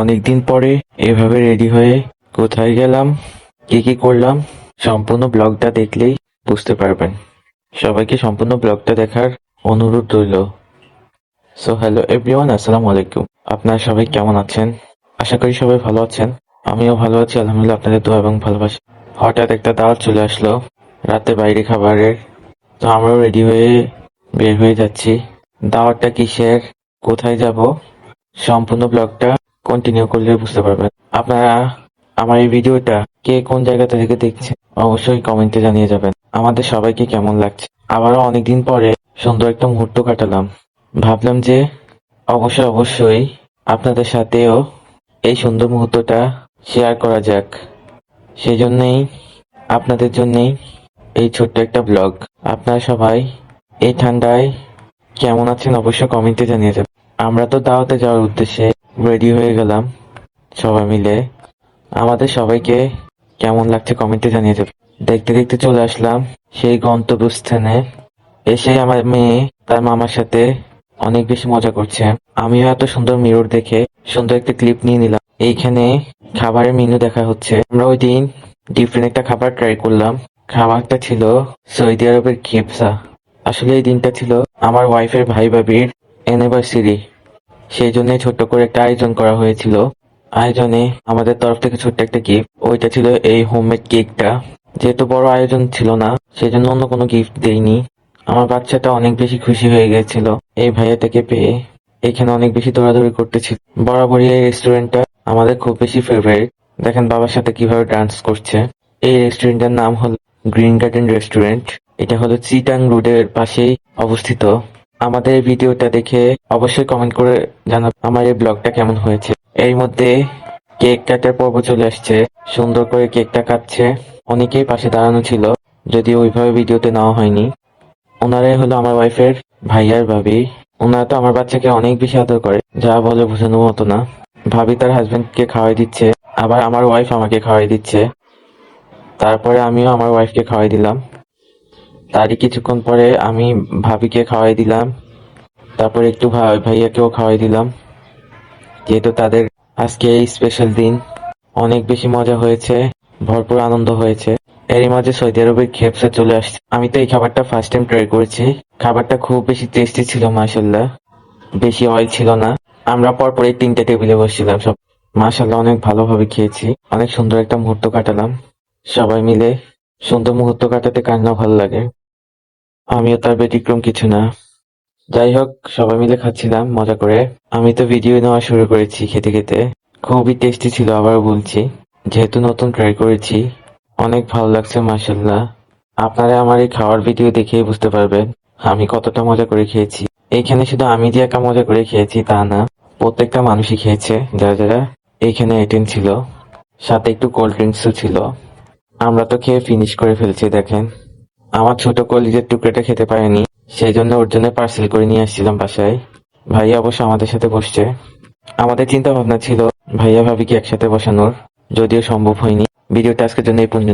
অনেকদিন পরে এভাবে রেডি হয়ে কোথায় গেলাম, কি কি করলাম, সম্পূর্ণ ব্লগটা দেখলেই বুঝতে পারবেন। সবাইকে সম্পূর্ণ ব্লগটা দেখার অনুরোধ রইল। সো হ্যালো এভরিওয়ান আসসালামু আলাইকুম। আপনারা সবাই কেমন আছেন? আশা করি সবাই ভালো আছেন। আমিও ভালো আছি, আলহামদুলিল্লাহ আপনাদের দোয়া এবং ভালোবাসা। হঠাৎ একটা দাওয়াত চলে আসলো, রাতে বাইরে খাবারের। তো আমরাও রেডি হয়ে বের হয়ে যাচ্ছি। দাওয়াতটা কিসের? কোথায় যাব? সম্পূর্ণ ব্লগটা কন্টিনিউ করলে বুঝতে পারবেন। আপনারা আমার এই ভিডিওটা কে কোন জায়গা থেকে দেখছেন, অবশ্যই কমেন্টে জানিয়ে যাবেন। আমাদের সবাইকে কেমন লাগছে? আবারও অনেকদিন পরে সুন্দর একটা মুহূর্ত কাটালাম। ভাবলাম যে অবশ্যই অবশ্যই আপনাদের সাথেও এই সুন্দর মুহূর্তটা শেয়ার করা যাক। সেই জন্যই আপনাদের জন্যই এই ছোট্ট একটা ব্লগ আপনারা সবাই এই ঠান্ডায় কেমন আছেন অবশ্যই কমেন্টে জানিয়ে যাবেন। আমরা তো দাওয়াতে যাওয়ার উদ্দেশ্যে রেডি হয়ে গেলাম। সবাই মিলে। আমাদের সবাইকে কেমন লাগছে কমেন্টে জানিয়ে যাবেন দেখতে দেখতে চলে আসলাম সেই গন্তব্যস্থানে। এসে আমার মেয়ে তার মামার সাথে অনেক বেশি মজা করছে। আমিও এত সুন্দর মিরর দেখে সুন্দর একটা ক্লিপ নিয়ে নিলাম। এইখানে খাবারের মেনু দেখা হচ্ছে। আমরা ওই দিন ডিফারেন্ট একটা খাবার ট্রাই করলাম। খাবারটা ছিল সৌদি আরবের খেপসা আসলে এই দিনটা ছিল আমার ওয়াইফের ভাই ভাবির অ্যানিভার্সারি সেই জন্য ছোট্ট করে একটা আয়োজন করা হয়েছিল। আয়োজনে আমাদের তরফ থেকে ছোট্ট একটা গিফট ওইটা ছিল এই হোমমেড কেকটা যেহেতু বড় আয়োজন ছিল না, সেজন্য অন্য কোনো গিফট দেইনি। আমার বাচ্চাটা অনেক বেশি খুশি হয়ে গেছিল এই ভাইয়াটাকে পেয়ে। এখানে অনেক বেশি দৌড়াদৌড়ি করতেছিল বরাবরই এই রেস্টুরেন্টটা আমাদের খুব বেশি ফেভারিট দেখেন বাবার সাথে কীভাবে ডান্স করছে। এই রেস্টুরেন্টের নাম হলো গ্রিন গার্ডেন রেস্টুরেন্ট এটা হলো চিটাং রোডের পাশেই অবস্থিত। আমাদের ভিডিওটা দেখে অবশ্যই কমেন্ট করে জানাব আমার এই ব্লগটা কেমন হয়েছে। এর মধ্যে কেক কাটার পর্ব চলে আসছে। সুন্দর করে কেকটা কাটছে। অনেকেই পাশে দাঁড়ানো ছিল, যদিও ওইভাবে ভিডিওতে নেওয়া হয়নি। ওনারাই হলো আমার ওয়াইফের ভাইয়ার ভাবি। ওনারা তো আমার বাচ্চাকে অনেক বেশি আদর করে, যা বলে বোঝানোর মতো না। ভাবি তার হাজবেন্ডকে খাওয়াই দিচ্ছে, আবার আমার ওয়াইফ আমাকে খাওয়াই দিচ্ছে। তারপরে আমিও আমার ওয়াইফকে খাওয়াই দিলাম। তারই কিছুক্ষণ পরে আমি ভাবিকে খাওয়াই দিলাম। তারপরে একটু ভাই ভাইয়াকেও খাওয়াই দিলাম। যেহেতু তাদের আজকে এই স্পেশাল দিন, অনেক বেশি মজা হয়েছে, ভরপুর আনন্দ হয়েছে। এরই মাঝে সৌদি আরবের খেপসা চলে আসছে। আমি তো এই খাবারটা ফার্স্ট টাইম ট্রাই করেছি। খাবারটা খুব বেশি টেস্টি ছিল মাসাল্লাহ বেশি অয়েল ছিল না। আমরা পরপর এই তিনটে টেবিলে বসছিলাম সব। মাসাল্লাহ অনেক ভালোভাবে খেয়েছি। অনেক সুন্দর একটা মুহূর্ত কাটালাম। সবাই মিলে সুন্দর মুহূর্ত কাটাতে কার না ভালো লাগে। আমিও তার ব্যতিক্রম কিছু না। যাই হোক সবাই মিলে খাচ্ছিলাম, মজা করে। আমি তো ভিডিও নেওয়া শুরু করেছি খেতে খেতে। খুবই টেস্টি ছিল আবার বলছি। যেহেতু নতুন ট্রাই করেছি, অনেক ভালো লাগছে মাসাল্লাহ আপনারা আমার এই খাওয়ার ভিডিও দেখেই বুঝতে পারবেন আমি কতটা মজা করে খেয়েছি। এইখানে শুধু আমি যে একা মজা করে খেয়েছি তা না, প্রত্যেকটা মানুষই খেয়েছে, যারা যারা এইখানে অ্যাটেন্ড ছিল। সাথে একটু কোল্ড ড্রিঙ্কসও ছিল। আমরা তো খেয়ে ফিনিশ করে ফেলছি, দেখেন। আমার ছোট কলিজের টুকরেটা খেতে পারেনি সেই জন্য ওর জন্য পার্সেল করে নিয়ে আসছিলাম বাসায়। ভাইয়া অবশ্য আমাদের সাথে বসছে। আমাদের চিন্তা ভাবনা ছিল, ভাইয়া ভাবিকে একসাথে বসানোর, যদিও সম্ভব হয়নি। ভিডিওটা আজকের জন্য এই পর্যন্ত।